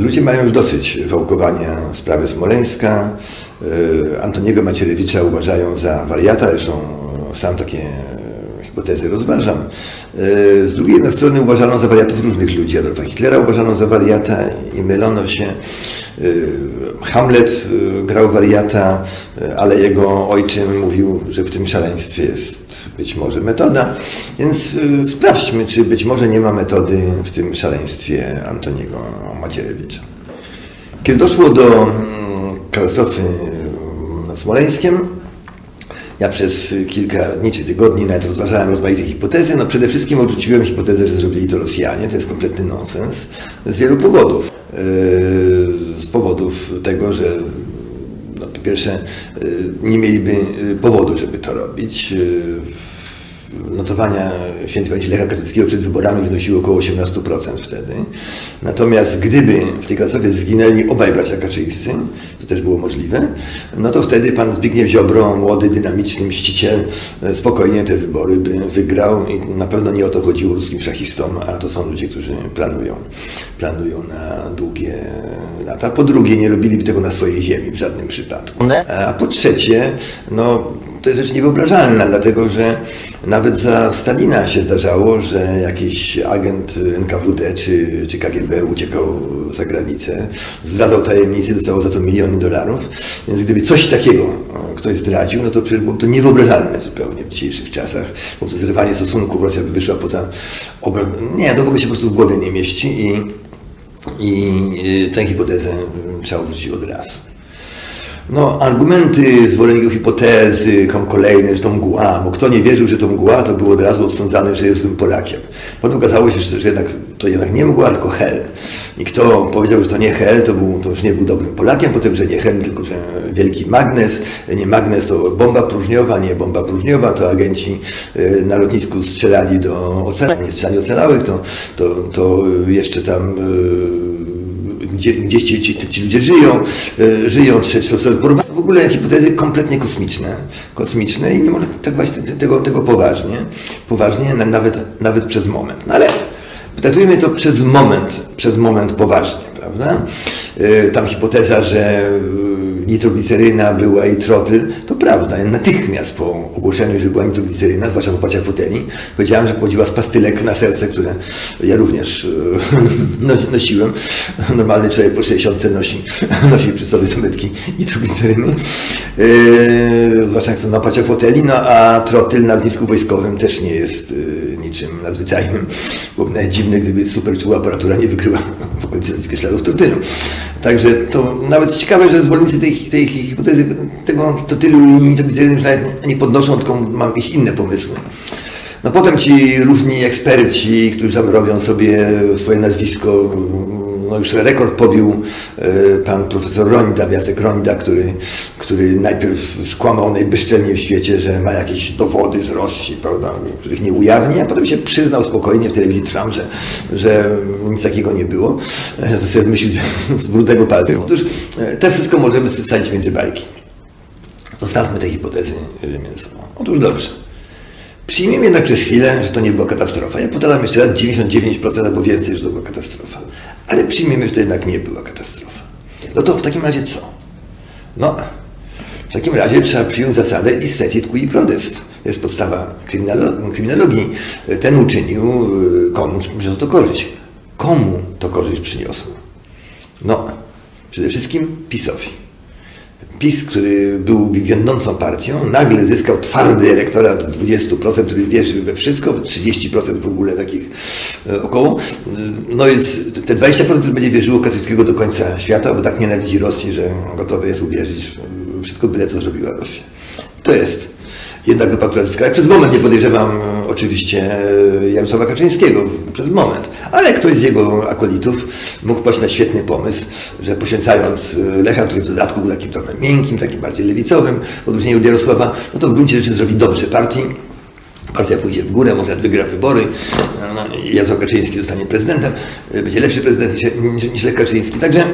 Ludzie mają już dosyć wałkowania sprawy Smoleńska. E, Antoniego Macierewicza uważają za wariata, zresztą sam takie hipotezy rozważam. E, Z drugiej strony uważano za wariatów różnych ludzi. Adolfa Hitlera uważano za wariata i mylono się. E, Hamlet e, grał wariata, e, ale jego ojczym mówił, że w tym szaleństwie jest być może metoda. Więc sprawdźmy, czy być może nie ma metody w tym szaleństwie Antoniego Macierewicza. Kiedy doszło do mm, katastrofy nad Smoleńskiem, ja przez kilka dni czy tygodni nawet rozważałem rozmaite hipotezy. No przede wszystkim odrzuciłem hipotezę, że zrobili to Rosjanie. To jest kompletny nonsens z wielu powodów. Yy, Z powodów tego, że no, po pierwsze yy, nie mieliby yy, powodu, żeby to robić. Notowania świętej pamięci Lecha Kaczyńskiego przed wyborami wynosiły około 18% wtedy. Natomiast gdyby w tej katastrofie zginęli obaj bracia Kaczyńscy, to też było możliwe, no to wtedy pan Zbigniew Ziobro, młody, dynamiczny mściciel, e, spokojnie te wybory by wygrał i na pewno nie o to chodziło ruskim szachistom, a to są ludzie, którzy planują, planują na długie lata. Po drugie, nie robiliby tego na swojej ziemi w żadnym przypadku. A po trzecie, no to jest rzecz niewyobrażalna, dlatego że nawet za Stalina się zdarzało, że jakiś agent NKWD czy, czy KGB uciekał za granicę, zdradzał tajemnicy, dostawał za to miliony dolarów. Więc gdyby coś takiego ktoś zdradził, no to przecież byłoby to niewyobrażalne zupełnie w dzisiejszych czasach. Bo to zrywanie stosunków, Rosja by wyszła poza. Nie, to w ogóle się po prostu w głowie nie mieści i, i y, tę hipotezę trzeba odrzucić od razu. No, argumenty zwolenników hipotezy, tam kolejne, że to mgła, bo kto nie wierzył, że to mgła, to był od razu odsądzany, że jest złym Polakiem. Potem okazało się, że, jednak, to jednak nie mgła, tylko hel. I kto powiedział, że to nie hel, to, był, to już nie był dobrym Polakiem, potem, że nie hel, tylko że wielki magnes, nie magnes to bomba próżniowa, nie bomba próżniowa, to agenci y, na lotnisku strzelali do ocalałych, nie strzelali ocalałych, to, to, to jeszcze tam y, gdzie, gdzie ci, ci, ci ludzie żyją, e, żyją, czy, czy to w ogóle hipotezy kompletnie kosmiczne, kosmiczne i nie można właśnie tego, tego poważnie, poważnie, na- nawet, nawet przez moment. No ale traktujmy to przez moment, przez moment poważnie, prawda? E, Tam hipoteza, że e, nitrogliceryna była i trotyl, to prawda. Natychmiast po ogłoszeniu, że była nitrogliceryna, zwłaszcza w oparciach foteli, powiedziałem, że pochodziła z pastylek na serce, które ja również e, no- nosiłem. Normalny człowiek po 60 nosi, nosi przy sobie tabletki nitrogliceryny. E, Zwłaszcza jak są na oparciach foteli, no a trotyl na lotnisku wojskowym też nie jest e, niczym nadzwyczajnym. Byłoby dziwne, gdyby super czuła aparatura nie wykryła w okolicy śladów trotylu. Także to nawet ciekawe, że zwolennicy tej, tej hipotezy tego trotylu i nitrogliceryny już nawet nie- podnoszą, tylko mają jakieś inne pomysły. No potem ci różni eksperci, którzy tam robią sobie swoje nazwisko, no już rekord pobił e, pan profesor Ronda, Jacek Ronda, który, który najpierw skłamał najbezczelniej w świecie, że ma jakieś dowody z Rosji, prawda, których nie ujawni, a potem się przyznał spokojnie w telewizji Trump, że, że nic takiego nie było, że to sobie wymyślił z brudnego palca. Otóż te wszystko możemy wsadzić między bajki. Zostawmy te hipotezy y, między. Otóż dobrze. Przyjmiemy jednak przez chwilę, że to nie była katastrofa. Ja powtarzam jeszcze raz 99% albo więcej, że to była katastrofa. Ale przyjmiemy, że to jednak nie była katastrofa. No to w takim razie co? No, w takim razie trzeba przyjąć zasadę istecit qui prodest. To jest podstawa kryminologii. Ten uczynił, y, komu przyniosło to korzyść. Komu to korzyść przyniosło? No, przede wszystkim PiSowi. PiS, który był wiodącą partią, nagle zyskał twardy elektorat 20%, który wierzy we wszystko, 30% w ogóle takich e, około. No więc te 20%, które będzie wierzyło Kaczyńskiego do końca świata, bo tak nienawidzi Rosji, że gotowe jest uwierzyć w wszystko byle, co zrobiła Rosja. To jest jednak grupa, która zyskała. Przez moment nie podejrzewam oczywiście e, Jarosława Kaczyńskiego, przez moment, ale ktoś z jego akolitów mógł wpaść na świetny pomysł, że poświęcając e, Lecha, który w dodatku był takim trochę miękkim, takim bardziej lewicowym, w odróżnieniu od Jarosława, no to w gruncie rzeczy zrobi dobrze partii. Partia pójdzie w górę, może wygra wybory, no, Kaczyński zostanie prezydentem, e, będzie lepszy prezydent niż, niż Lech Kaczyński. Także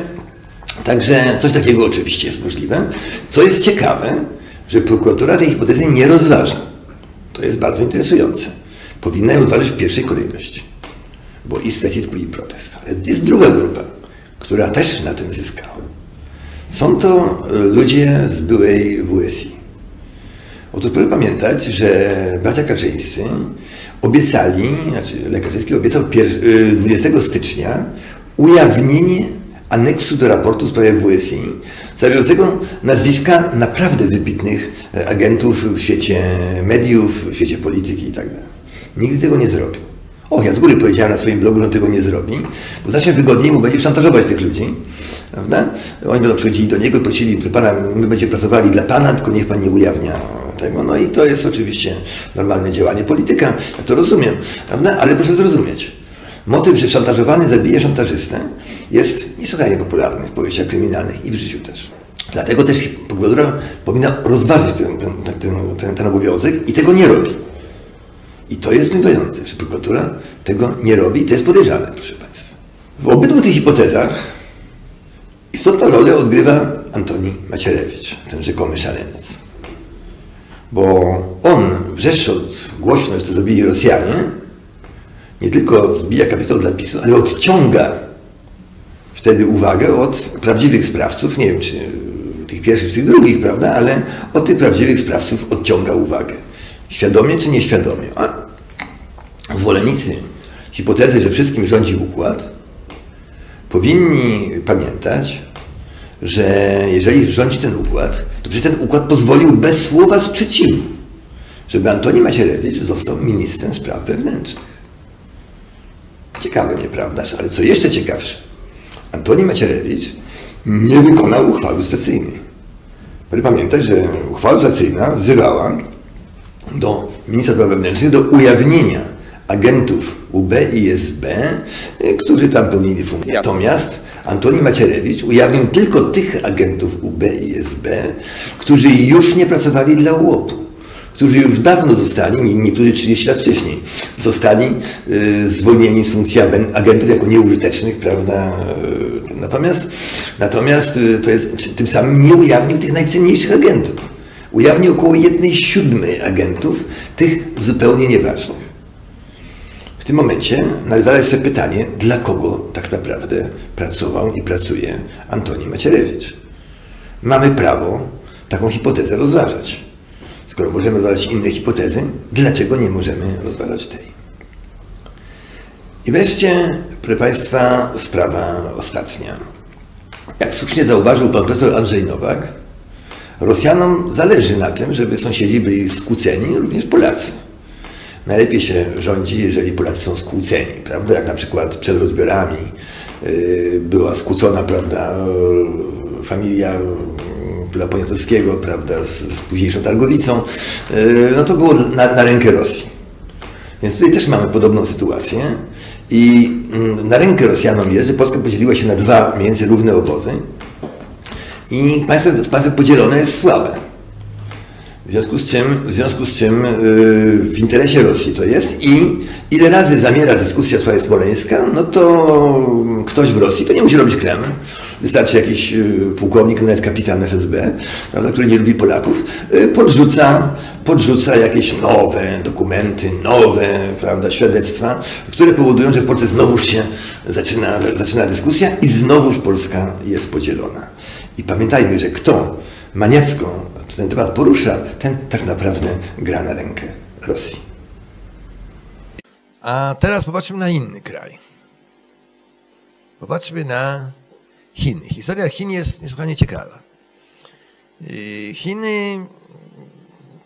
Także coś takiego oczywiście jest możliwe. Co jest ciekawe, że prokuratura tej hipotezy nie rozważa. To jest bardzo interesujące. Powinna ją rozważyć w pierwszej kolejności. Bo i stecit qui protest. Ale jest druga grupa, która też na tym zyskała. Są to ludzie z byłej WSI. Otóż proszę pamiętać, że bracia Kaczyńscy obiecali, znaczy Lech Kaczyński obiecał 20 y, stycznia ujawnienie aneksu do raportu w sprawie WSI, zawierającego nazwiska naprawdę wybitnych e, agentów w świecie mediów, w świecie polityki itd. Tak Nigdy tego nie zrobił. O, ja z góry powiedziałem na swoim blogu, że on tego nie zrobi, bo znacznie wygodniej mu będzie szantażować tych ludzi. Prawda? Oni będą przychodzili do niego i prosili, że pana, my będziemy pracowali dla pana, tylko niech pan nie ujawnia tego. No i to jest oczywiście normalne działanie polityka, ja to rozumiem, prawda? Ale proszę zrozumieć, motyw, że szantażowany zabije szantażystę jest niesłychanie popularny w powieściach kryminalnych i w życiu też. Dlatego też prokuratura powinna rozważyć ten, ten, ten, ten, ten obowiązek i tego nie robi. I to jest zdumiewające, że prokuratura tego nie robi i to jest podejrzane, proszę Państwa. W obydwu tych hipotezach istotną rolę odgrywa Antoni Macierewicz, ten rzekomy szaleniec. Bo on, wrzeszcząc głośno, że to zrobili Rosjanie, nie tylko zbija kapitał dla PiSu, ale odciąga wtedy uwagę od prawdziwych sprawców, nie wiem czy tych pierwszych, czy tych drugich, prawda, ale od tych prawdziwych sprawców odciąga uwagę. Świadomie czy nieświadomie. A zwolennicy hipotezy, że wszystkim rządzi układ, powinni pamiętać, że jeżeli rządzi ten układ, to przecież ten układ pozwolił bez słowa sprzeciwu, żeby Antoni Macierewicz został ministrem spraw wewnętrznych. Ciekawe, nieprawdaż? Ale co jeszcze ciekawsze, Antoni Macierewicz nie wykonał uchwały stacyjnej. Proszę pamiętać, że uchwała stacyjna wzywała do ministra spraw wewnętrznych do ujawnienia agentów UB i SB, którzy tam pełnili funkcję. Natomiast Antoni Macierewicz ujawnił tylko tych agentów UB i SB, którzy już nie pracowali dla UOP-u którzy już dawno zostali, niektórzy 30 lat wcześniej, zostali y, zwolnieni z funkcji agentów jako nieużytecznych, prawda? Natomiast, natomiast y, to jest, tym samym nie ujawnił tych najcenniejszych agentów. Ujawnił około jednej siódmej agentów, tych zupełnie nieważnych. W tym momencie należy sobie pytanie, dla kogo tak naprawdę pracował i pracuje Antoni Macierewicz. Mamy prawo taką hipotezę rozważać. Skoro możemy rozważać inne hipotezy, dlaczego nie możemy rozważać tej? I wreszcie, proszę Państwa, sprawa ostatnia. Jak słusznie zauważył pan profesor Andrzej Nowak, Rosjanom zależy na tym, żeby sąsiedzi byli skłóceni, również Polacy. Najlepiej się rządzi, jeżeli Polacy są skłóceni, prawda? Jak na przykład przed rozbiorami yy, była skłócona, prawda, familia dla Poniatowskiego, prawda, z, z późniejszą Targowicą, yy, no to było na, na rękę Rosji. Więc tutaj też mamy podobną sytuację. I mm, na rękę Rosjanom jest, że Polska podzieliła się na dwa mniej równe obozy i państwo, państwo podzielone jest słabe. W związku z czym, w, związku z czym yy, w interesie Rosji to jest i ile razy zamiera dyskusja w sprawie Smoleńska, no to ktoś w Rosji, to nie musi robić Kreml, wystarczy jakiś yy, pułkownik, nawet kapitan FSB, prawda, który nie lubi Polaków, yy, podrzuca, podrzuca jakieś nowe dokumenty, nowe prawda, świadectwa, które powodują, że w Polsce znowuż się zaczyna, zaczyna dyskusja i znowuż Polska jest podzielona. I pamiętajmy, że kto maniacką ten temat porusza, ten tak naprawdę gra na rękę Rosji. A teraz popatrzmy na inny kraj. Popatrzmy na Chiny. Historia Chin jest niesłychanie ciekawa. Chiny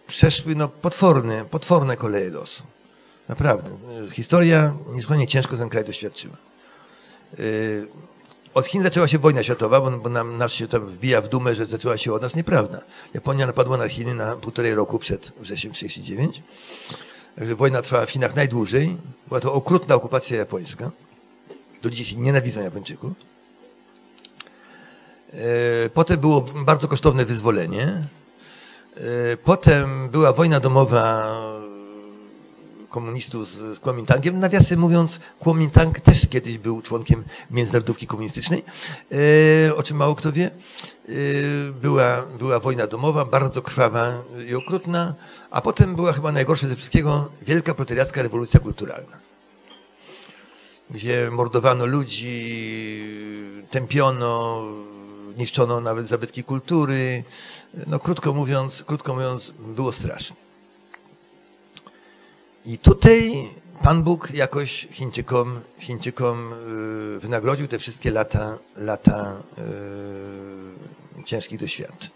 przeszły no, potworne, potworne koleje losu. Naprawdę. Historia niesłychanie ciężko ten kraj doświadczyła. Od Chin zaczęła się wojna światowa, bo, bo nam, nas się tam wbija w dumę, że zaczęła się od nas. Nieprawda. Japonia napadła na Chiny na półtorej roku przed wrześniem 1939. Także wojna trwała w Chinach najdłużej. Była to okrutna okupacja japońska. Do dziś nienawidzą Japończyków. E, potem było bardzo kosztowne wyzwolenie. E, potem była wojna domowa komunistów z, z Kuomintangiem. Nawiasem mówiąc, Kuomintang też kiedyś był członkiem międzynarodówki komunistycznej, e, o czym mało kto wie. Była, była wojna domowa, bardzo krwawa i okrutna, a potem była chyba najgorsza ze wszystkiego wielka proletariacka rewolucja kulturalna. gdzie mordowano ludzi, tępiono, niszczono nawet zabytki kultury. No krótko mówiąc, krótko mówiąc, było strasznie. I tutaj Pan Bóg jakoś Chińczykom, Chińczykom y, wynagrodził te wszystkie lata, lata yy, ciężkich doświadczeń.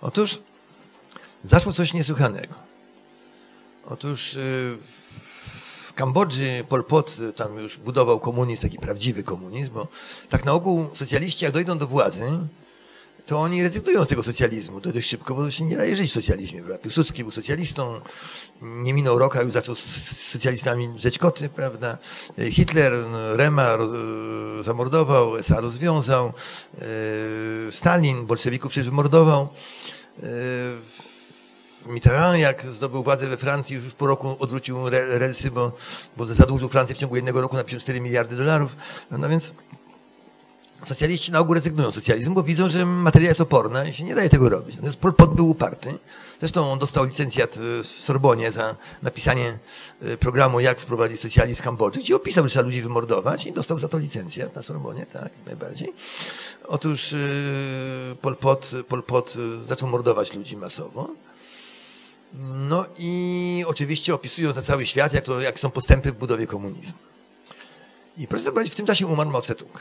Otóż zaszło coś niesłychanego. Otóż yy, Kambodży Pol Pot tam już budował komunizm, taki prawdziwy komunizm, bo tak na ogół socjaliści jak dojdą do władzy, to oni rezygnują z tego socjalizmu dość szybko, bo się nie daje żyć w socjalizmie. Prawda? Piłsudski był socjalistą, nie minął roku, a już zaczął z socjalistami drzeć koty, prawda? Hitler no, Rema zamordował, SA rozwiązał, Stalin bolszewików przecież mordował. Mitterrand, jak zdobył władzę we Francji, już po roku odwrócił relsy, bo, bo zadłużył Francję w ciągu jednego roku na 54 miliardy dolarów. No więc Socjaliści na ogół rezygnują z socjalizmu, bo widzą, że materia jest oporna i się nie daje tego robić. Natomiast Pol Pot był uparty. Zresztą on dostał licencjat w Sorbonie za napisanie y, programu, jak wprowadzić socjalizm w Kambodży, gdzie opisał, że trzeba ludzi wymordować i dostał za to licencjat na Sorbonie, tak, najbardziej. Otóż y, Pol Pot, Pol Pot y, zaczął mordować ludzi masowo. No i oczywiście opisują na cały świat, jak, to, jak są postępy w budowie komunizmu. I proszę zobaczyć, w tym czasie umarł Mao Tse-tung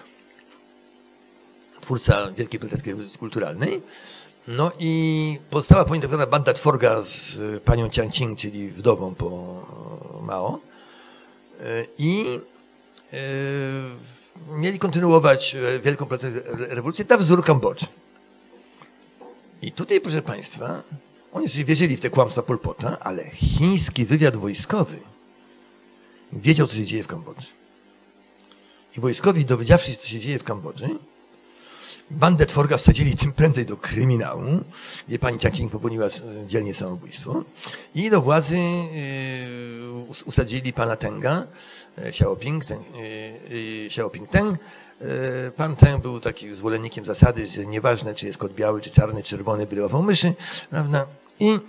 twórca Wielkiej Brytyjskiej Kulturalnej. No i powstała po nim tak banda Tworga z e, panią Ching, czyli wdową po Mao. E, I e, mieli kontynuować Wielką Rewolucję na wzór Kambodży. I tutaj, proszę Państwa, oni sobie wierzyli w te kłamstwa Polpota, ale chiński wywiad wojskowy wiedział, co się dzieje w Kambodży. I wojskowi, dowiedziawszy się, co się dzieje w Kambodży, bandę Tworga wsadzili tym prędzej do kryminału, gdzie pani Ciaking popełniła dzielnie samobójstwo i do władzy y, usadzili pana Tenga, e, Xiaoping, ten, y, y, Xiaoping Teng. E, pan Teng był takim zwolennikiem zasady, że nieważne czy jest kot biały, czy czarny, czy czerwony, byle ławał myszy, prawda? I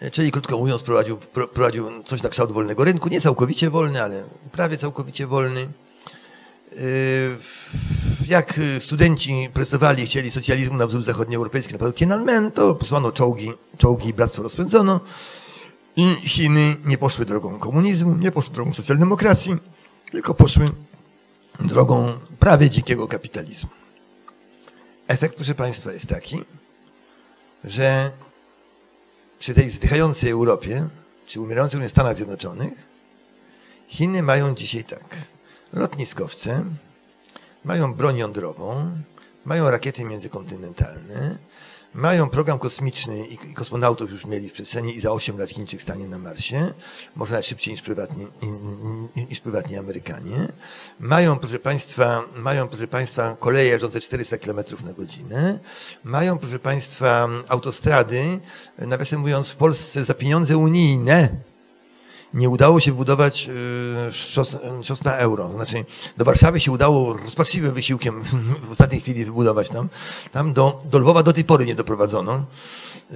e, Czyli krótko mówiąc, prowadził, prowadził coś na kształt wolnego rynku, nie całkowicie wolny, ale prawie całkowicie wolny jak studenci protestowali, chcieli socjalizmu na wzór zachodnioeuropejski, na przykład Tiananmen, to posłano czołgi, czołgi i bractwo rozpędzono i Chiny nie poszły drogą komunizmu, nie poszły drogą socjaldemokracji, tylko poszły drogą prawie dzikiego kapitalizmu. Efekt, proszę Państwa, jest taki, że przy tej zdychającej Europie, czy umierających Stanach Zjednoczonych, Chiny mają dzisiaj tak. Lotniskowce, mają broń jądrową, mają rakiety międzykontynentalne, mają program kosmiczny i kosmonautów już mieli w przestrzeni i za 8 lat Chińczyk stanie na Marsie, może nawet szybciej niż prywatnie, niż prywatnie Amerykanie. Mają, proszę Państwa, mają, proszę Państwa, koleje jeżdżące 400 km na godzinę. Mają, proszę Państwa, autostrady, nawiasem mówiąc, w Polsce za pieniądze unijne, nie udało się budować y, szos, na euro. Znaczy, do Warszawy się udało rozpaczliwym wysiłkiem w ostatniej chwili wybudować tam. Tam do, do Lwowa do tej pory nie doprowadzono.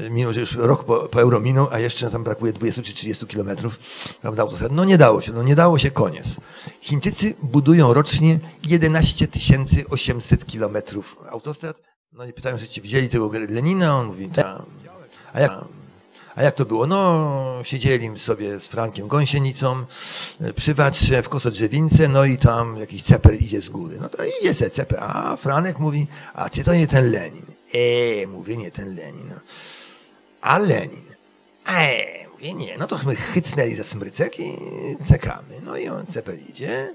Y, mimo, że już rok po, po euro minął, a jeszcze tam brakuje 20 czy 30 kilometrów, prawda, autostrad. No nie dało się, no nie dało się, koniec. Chińczycy budują rocznie 11 800 kilometrów autostrad. No i pytają, że ci widzieli tego Lenina, on mówi, tak. A jak, a jak to było? No, siedzieli sobie z Frankiem Gąsienicą e, przy watrze w Kosodrzewince, no i tam jakiś ceper idzie z góry. No to idzie se ceper. A Franek mówi, a czy to nie ten Lenin? Eee, mówię, nie ten Lenin. A Lenin? Eee, mówię, nie. No to my chycnęli za smrycek i czekamy. No i on ceper idzie,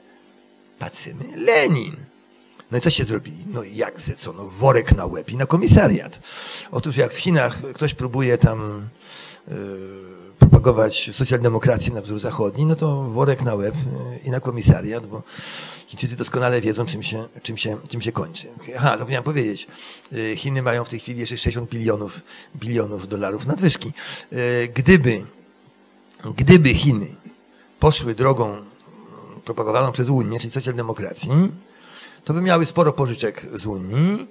patrzymy, Lenin. No i co się zrobili? No jak ze co? No worek na łeb i na komisariat. Otóż jak w Chinach ktoś próbuje tam propagować socjaldemokrację na wzór zachodni, no to worek na łeb y, i na komisariat, bo Chińczycy doskonale wiedzą, czym się, czym się, czym się kończy. Aha, zapomniałem powiedzieć. Y, Chiny mają w tej chwili jeszcze 60 bilionów, bilionów dolarów nadwyżki. Gdyby, gdyby Chiny poszły drogą propagowaną przez Unię, czyli socjaldemokracji, to by miały sporo pożyczek z Unii, Y,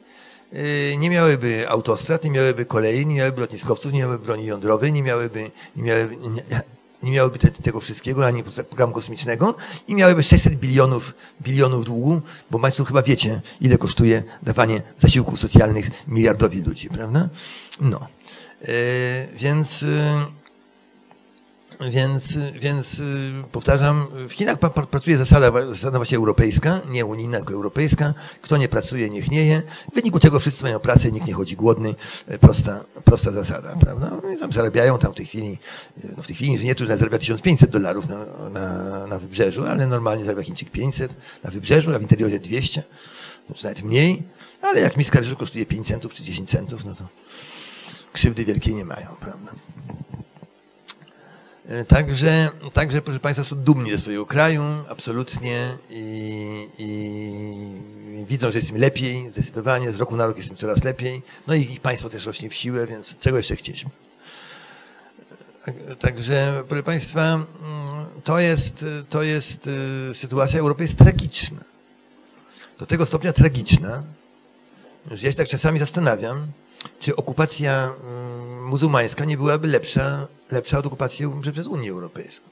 nie miałyby autostrad, nie miałyby kolei, nie miałyby lotniskowców, nie miałyby broni jądrowej, nie miałyby, nie miałyby nie, nie miałyby te, tego wszystkiego, ani programu kosmicznego i miałyby 600 bilionów, bilionów długu, bo Państwo chyba wiecie, ile kosztuje dawanie zasiłków socjalnych miliardowi ludzi, prawda? No. Yy, więc... Yy, więc, więc y, powtarzam, w Chinach pracuje zasada, zasada właśnie europejska, nie unijna, tylko europejska. Kto nie pracuje, niech nie je. W wyniku czego wszyscy mają pracę, nikt nie chodzi głodny. E, prosta, prosta zasada, prawda? I tam zarabiają tam w tej chwili, e, no w tej chwili nie że zarabia 1500 dolarów na, na, na wybrzeżu, ale normalnie zarabia Chińczyk 500 na wybrzeżu, a w interiorze 200, czy nawet mniej. Ale jak miska ryżu kosztuje 5 centów czy 10 centów, no to krzywdy wielkiej nie mają, prawda? E, także, także, proszę Państwa, są dumni ze swojego kraju, absolutnie i, i, widzą, że jest im lepiej, zdecydowanie, z roku na rok jest im coraz lepiej. No i ich państwo też rośnie w siłę, więc czego jeszcze chcieć? E, także, proszę Państwa, mm, to jest, to jest e, sytuacja Europy jest tragiczna. Do tego stopnia tragiczna, że ja się tak czasami zastanawiam, czy okupacja mm, muzułmańska nie byłaby lepsza, lepsza od okupacji przez Unię Europejską.